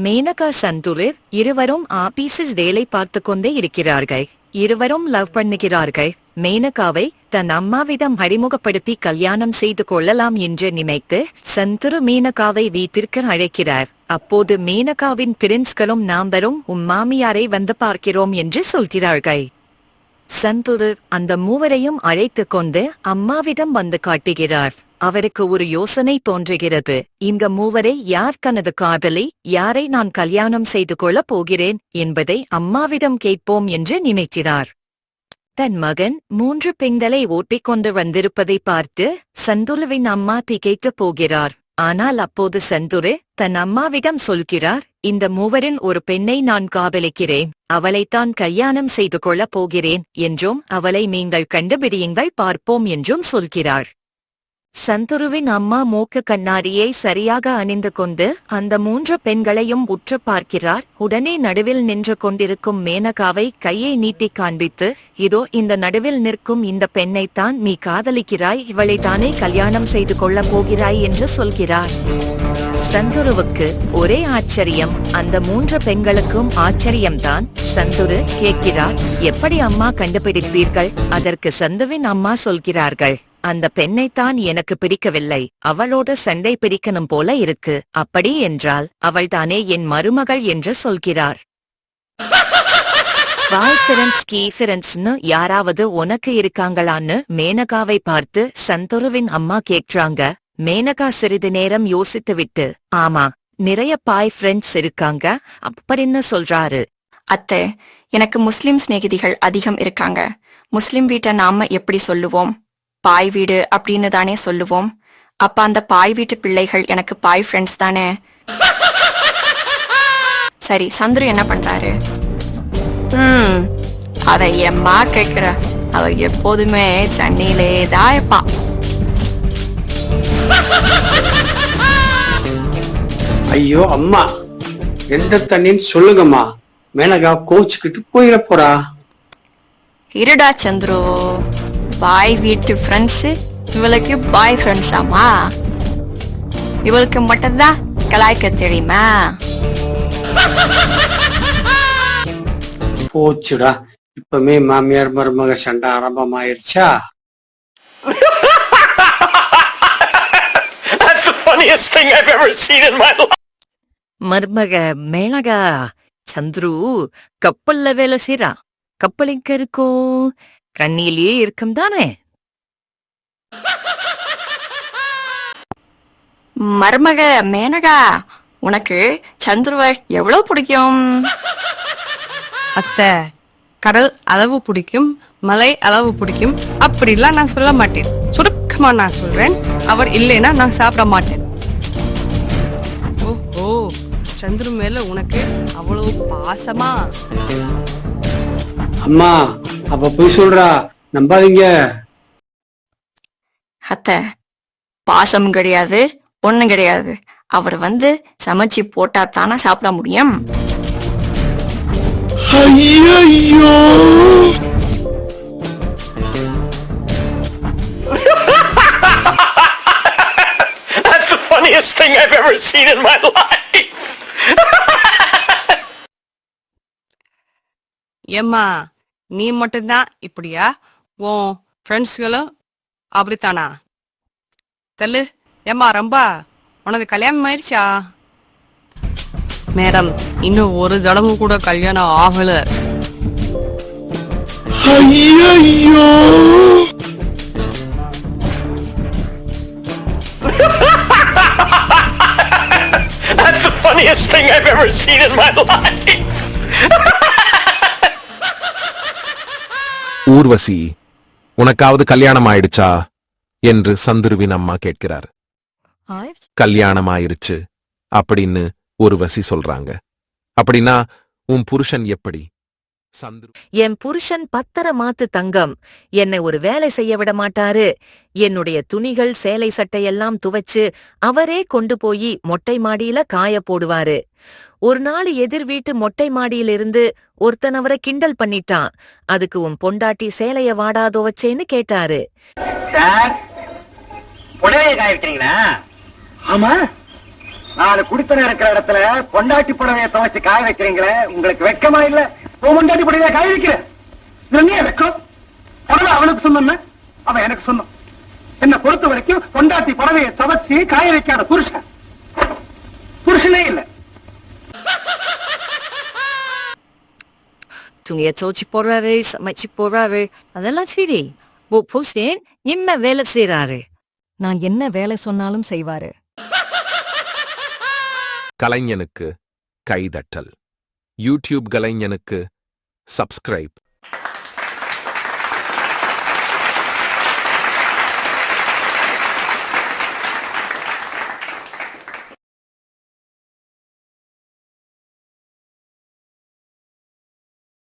மேனகா சந்துரு இருவரும் ஆபீஸில் வேலை பார்த்து கொண்டே இருக்கிறார்கள். இருவரும் லவ் பண்ணுகிறார்கள். மேனகாவை தன் அம்மாவிடம் அறிமுகப்படுத்தி கல்யாணம் செய்து கொள்ளலாம் என்று நினைத்து சந்துரு மேனகாவை வீட்டிற்கு அழைக்கிறார். அப்போது மேனகாவின் பிரின்ஸ்களும் நாம்பரும் உம் மாமியாரை வந்து பார்க்கிறோம் என்று சொல்கிறார்கள். சந்துரு அந்த மூவரையும் அழைத்துக் கொண்டு அம்மாவிடம் வந்து காட்டுகிறார். அவருக்கு ஒரு யோசனை தோன்றுகிறது. இந்த மூவரை யார் தனது காதலை யாரை நான் கல்யாணம் செய்து கொள்ளப் போகிறேன் என்பதை அம்மாவிடம் கேட்போம் என்று நினைக்கிறார். தன் மகன் மூன்று பெண்களை ஓட்டிக் கொண்டு வந்திருப்பதை பார்த்து சந்துருவின் அம்மா திகைத்து போகிறார். ஆனால் அப்போது சந்துரு தன் அம்மாவிடம் சொல்கிறார் இந்த மூவரின் ஒரு பெண்ணை நான் காதலிக்கிறேன் அவளைத்தான் கல்யாணம் செய்து கொள்ளப் போகிறேன் என்றும் அவளை நீங்கள் கண்டுபிடியுங்கள் பார்ப்போம் என்றும் சொல்கிறார். சந்துருவின் அம்மா மூக்கு கண்ணாடியை சரியாக அணிந்து கொண்டு அந்த மூன்று பெண்களையும் உற்று பார்க்கிறார். உடனே நடுவில் நின்று கொண்டிருக்கும் மேனகாவை கையை நீட்டி காண்பித்து இதோ இந்த நடுவில் நிற்கும் இந்த பெண்ணைத்தான் நீ காதலிக்கிறாய். இவளை தானே கல்யாணம் செய்து கொள்ளப் போகிறாய் என்று சொல்கிறார். சந்துருவுக்கு ஒரே ஆச்சரியம் அந்த மூன்று பெண்களுக்கும் ஆச்சரியம்தான். சந்துரு கேட்கிறார் எப்படி அம்மா கண்டுபிடித்தீர்கள்? அதற்கு சந்துவின் அம்மா சொல்கிறார்கள். அந்த பெண்ணைத்தான் எனக்கு பிடிக்கவில்லை. அவளோட சண்டை பிடிக்கணும் போல இருக்கு. அப்படி என்றால் அவள்தானே என் மருமகள் என்று சொல்கிறார். பாய் ஃபிரண்ட்ஸ் கீ ஃபிரண்ட்ஸ்னு யாராவது உனக்கு இருக்காங்களான்னு மேனகாவை பார்த்து சந்துருவின் அம்மா கேட்றாங்க. மேனகா சிறிது நேரம் யோசித்துவிட்டு ஆமா நிறைய பாய் ஃப்ரெண்ட்ஸ் இருக்காங்க. அப்படின்னு சொல்றாரு. அத்தை எனக்கு முஸ்லிம் சிநேகிதிகள் அதிகம் இருக்காங்க. முஸ்லிம் வீட்டை நாம எப்படி சொல்லுவோம்? பாய் வீடு அப்படின்னு தானே சொல்லுவோம். அப்ப அந்த பாய் வீட்டு பிள்ளைகள் எனக்கு பாய் ஃப்ரெண்ட்ஸ் தானே? சரி சந்துரு என்ன பண்றாரு? ம் அத எம்மா கேக்குற அவ எப்போதுமே தண்ணியிலே தான் ஐயோ அம்மா எந்த தண்ணின்னு சொல்லுங்கம்மா. மேனகா கோச்சுக்கிட்டு போயிட போறா. இருடா சந்துரு. பாய் வீட்டு ஃப்ரெண்ட்ஸ் இவளுக்கு பாய் ஃப்ரெண்ட்ஸ் ஆமா? இவளுக்கு மட்டும்தான் கலாய்க்க தெரியுமா? போச்சுடா. இப்பமே மாமியார் மருமக சண்டை ஆரம்பமாயிருச்சா? That's the funniest thing I've ever seen in my life. மருமக மேனகா சந்துரு கப்பல்ல வேலை செய்றா. கப்பல் எங்க இருக்கும்? கண்ணிலேயே இருக்கும் தானே? மருமக மேனகா உனக்கு சந்துருவ எவ்வளவு பிடிக்கும்? அத்தை கடல் அளவு பிடிக்கும் மலை அளவு பிடிக்கும் அப்படிலாம் நான் சொல்ல மாட்டேன். சுருக்கமா நான் சொல்றேன். அவர் இல்லைன்னா நான் சாப்பிட மாட்டேன். ஓஹோ சந்துரு மேல உனக்கு அவ்வளவு பாசமா? அம்மா அப்ப போய் சொல்றா நம்பாதீங்க. அத்தை பாசம் கிடையாது ஒண்ணும் கிடையாது. அவர் வந்து சமைச்சு போட்டா தானே சாப்பிட முடியும். That's the funniest thing I've ever seen in my life. ஏம்மா நீ மட்டும்தான் இப்படியா? உன் ஃப்ரெண்ட்ஸ்களும் அப்படித்தானா? தெல்லு ஏம்மா ரொம்ப உனக்கு கல்யாணம் ஆயிடுச்சா? மேடம் இன்னும் ஒரு தடவை கூட கல்யாணம் ஆகல. That's the funniest thing I've ever seen in my life. Urvashi உனக்காவது கல்யாணம் ஆயிடுச்சா என்று சந்துருவின் அம்மா கேட்கிறார். கல்யாணம் ஆயிருச்சு அப்படின்னு ஊர்வசி சொல்றாங்க. அப்படின்னா உன் புருஷன் எப்படி? என் புருஷன் பத்தர மாத்து தங்கம். என்னை ஒரு வேலை செய்ய விட மாட்டாரு. என்னுடைய துணிகள் சேலை சட்டையெல்லாம் துவைச்சு அவரே கொண்டு போய் மொட்டை மாடியில காய போடுவாரு. ஒரு நாள் எதிர் வீட்டு மொட்டை மாடியிலிருந்து ஒருத்தன் அவரை கிண்டல் பண்ணிட்டான். அதுக்கு உன் பொண்டாட்டி சேலைய வாடா துவைச்சேன்னு கேட்டாரு. நாலு குடித்தனம் இருக்கிற இடத்துல பொண்டாட்டி புடவைய துவைச்சு காய வைக்கிறீங்களே உங்களுக்கு வெக்கமா இல்ல? பொண்டாட்டி புடவைய காய வைக்கிற இதுல நீ வெக்கம்? புடவை அவனுக்கு சொன்ன அவன் எனக்கு சொன்னான் என்ன பொறுத்த வரைக்கும் பொண்டாட்டி புடவைய துவைச்சு காய வைக்காத புருஷன். புருஷனே இல்ல. துணியை துவச்சி போடுறாரு சமைச்சு போடுறாரு. அதெல்லாம் சரி. ஓ புருஷன் என்ன வேலை செய்யறாரு நான் என்ன வேலை சொன்னாலும் செய்வாரு. கலைஞனுக்கு கைதட்டல். YouTube கலைஞனுக்கு subscribe